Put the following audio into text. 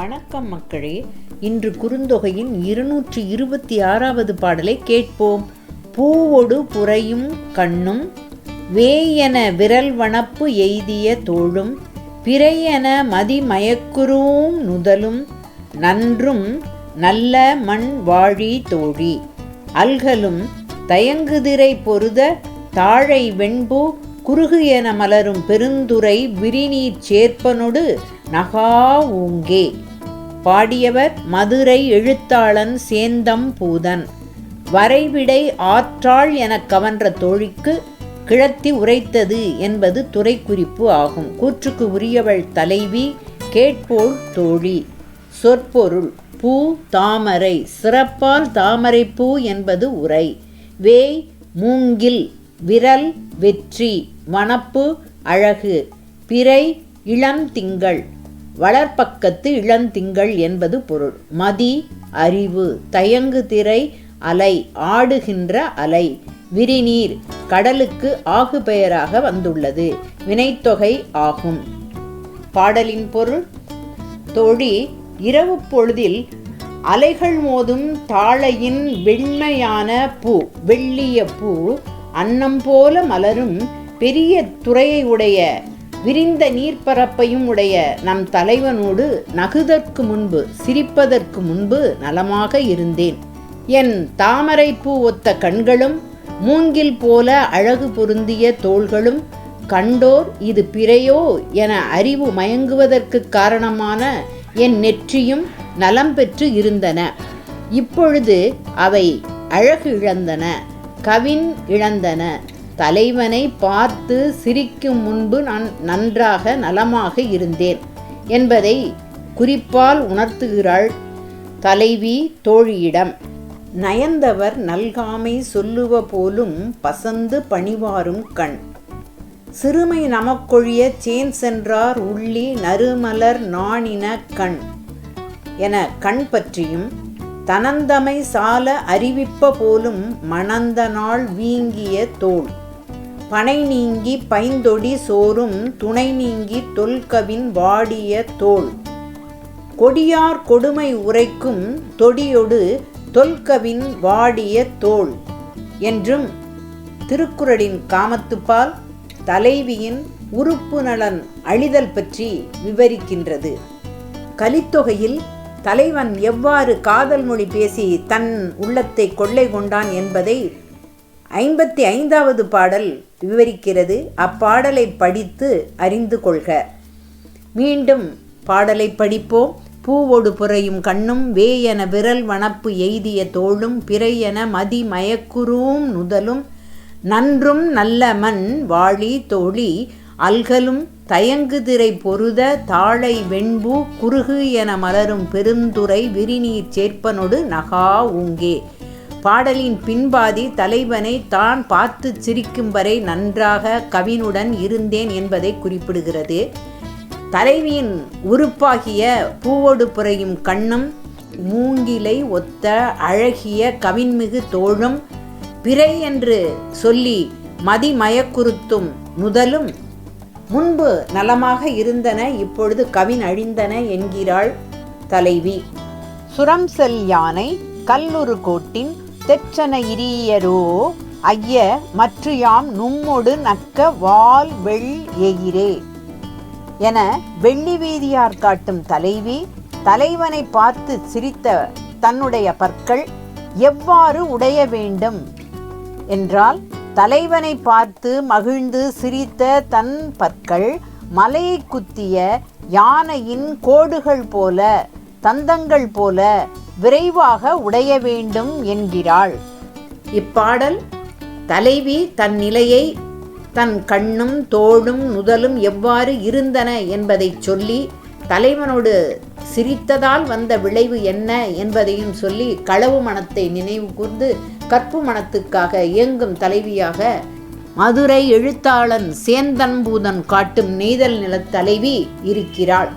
வணக்கம் மக்களே. இன்று குறுந்தொகையின் இருநூற்றி இருபத்தி ஆறாவது பாடலை கேட்போம். பூவொடு புரையும் கண்ணும் வேயென விரல் வனப்பு எய்திய தோளும் பிறையென மதிமயக்குறும் நுதலும் நன்றும் நல்ல மண் வாழி தோழி. அல்கலும் தயங்குதிரை பொருத தாழை வெண்பூ குறுகு என மலரும் பெருந்துரை விரிநீர் சேர்ப்பனொடு நகா ஊங்கே. பாடியவர் மதுரை எழுத்தாளன் சேந்தம் பூதன். வரைவிடை ஆற்றாள் எனக் கவன்ற தோழிக்கு கிழத்தி உரைத்தது என்பது துறை குறிப்பு ஆகும். கூற்றுக்கு உரியவள் தலைவி கேட்போள் தோழி. சொற்பொருள் பூ தாமரை. சிறப்பால் தாமரை பூ என்பது உரை. வேய் மூங்கில் விரல் வெற்றி. வனப்பு அழகு. பிறை இளந்திங்கள் வளர்ப்பக்கத்து இளந்திங்கள் என்பது பொருள். மதி அறிவு தயங்கு திரை அலை ஆடுகின்ற அலை விரிநீர் கடலுக்கு ஆகு பெயராக வந்துள்ளது. வினைத்தொகை ஆகும். பாடலின் பொருள் தொழி இரவு பொழுதில் அலைகள் மோதும் தாழையின் வெண்மையான பூ வெள்ளிய பூ அன்னம் போல மலரும் பெரிய துறையை உடைய விரிந்த நீர்ப்பரப்பையும் உடைய நம் தலைவனோடு நகுதற்கு முன்பு சிரிப்பதற்கு முன்பு நலமாக இருந்தேன். என் தாமரை பூ ஒத்த கண்களும் மூங்கில் போல அழகு பொருந்திய தோள்களும் கண்டோர் இது பிறையோ என அறிவு மயங்குவதற்கு காரணமான என் நெற்றியும் நலம் பெற்று இருந்தன. இப்பொழுது அவை அழகு இழந்தன கவின் இழந்தன. தலைவனை பார்த்து சிரிக்கும் முன்பு நான் நன்றாக நலமாக இருந்தேன் என்பதை குறிப்பால் உணர்த்துகிறாள் தலைவி தோழியிடம். நயந்தவர் நல்காமை சொல்லுவ போலும் பசந்து பணிவாரும் கண். சிறுமை நமக்கொழிய சேன் சென்றார் உள்ளி நறுமலர் நாணின கண். என கண் பற்றியும் தனந்தமை சால அறிவிப்ப போலும் மணந்த நாள் வீங்கிய தோல் பனை நீங்கி பைந்தொடி சோறும் துணை நீங்கி தொல்கவின் வாடிய தோல். கொடியார் கொடுமை உரைக்கும் தொடியொடு தொல்கவின் வாடிய தோல் என்றும் திருக்குறளின் காமத்துப்பால் தலைவியின் உறுப்பு நலன் அழிதல் பற்றி விவரிக்கின்றது. கலித்தொகையில் தலைவன் எவ்வாறு காதல் மொழி பேசி தன் உள்ளத்தை கொள்ளை கொண்டான் என்பதை ஐம்பத்தி ஐந்தாவது பாடல் விவரிக்கிறது. அப்பாடலை படித்து அறிந்து கொள்க. மீண்டும் பாடலை படிப்போம். பூவொடு புறையும் கண்ணும் வேயென விரல் வனப்பு எய்திய தோளும் பிறையென மதி மயக்குறும் நுதலும் நன்றும் நல்ல மண் வாழி தோழி அல்கலும் தயங்குதிரை பொருத தாழை வெண்பு குறுகு என மலரும் பெருந்துரை விரிநீர் சேர்ப்பனொடு நகா ஊங்கே. பாடலின் பின்பாதி தலைவனை தான் பார்த்து சிரிக்கும் வரை நன்றாக கவினுடன் இருந்தேன் என்பதை குறிப்பிடுகிறது. தலைவியின் உறுப்பாகிய பூவோடு புறையும் கண்ணும் மூங்கிலை ஒத்த அழகிய கவின்மிகு தோழும் பிறை என்று சொல்லி மதிமயக்குறுத்தும் முதலும் முன்பு நலமாக இருந்தன இப்பொழுது கவின் அழிந்தன என்கிறாள் தலைவி. சுரம் செல் யானை கல்லுரு கோட்டின் தெற்றன இரியரோ ஐய மற்று யாம் நும்மொடு நக்க வால் வெள் எயிரே. என வெள்ளி வீதியார் காட்டும் தலைவி தலைவனை பார்த்து சிரித்த தன்னுடைய பற்கள் எவ்வாறு உடைய வேண்டும்? என்றால் தலைவனை பார்த்து மகிழ்ந்து சிரித்த தன் பற்கள் மலையை குத்திய யானையின் கோடுகள் போல தந்தங்கள் போல விரைவாக உடைய வேண்டும் என்கிறாள். இப்பாடல் தலைவி தன் நிலையை தன் கண்ணும் தோளும் நுதலும் எவ்வாறு இருந்தன என்பதைச் சொல்லி தலைவனோடு சிரித்ததால் வந்த விளைவு என்ன என்பதையும் சொல்லி களவு மனத்தை நினைவு கூர்ந்து கற்பு மனத்துக்காக இயங்கும் தலைவியாக மதுரை எழுத்தாளன் சேந்தன்பூதன் காட்டும் நெய்தல் நிலத் தலைவி இருக்கிறாள்.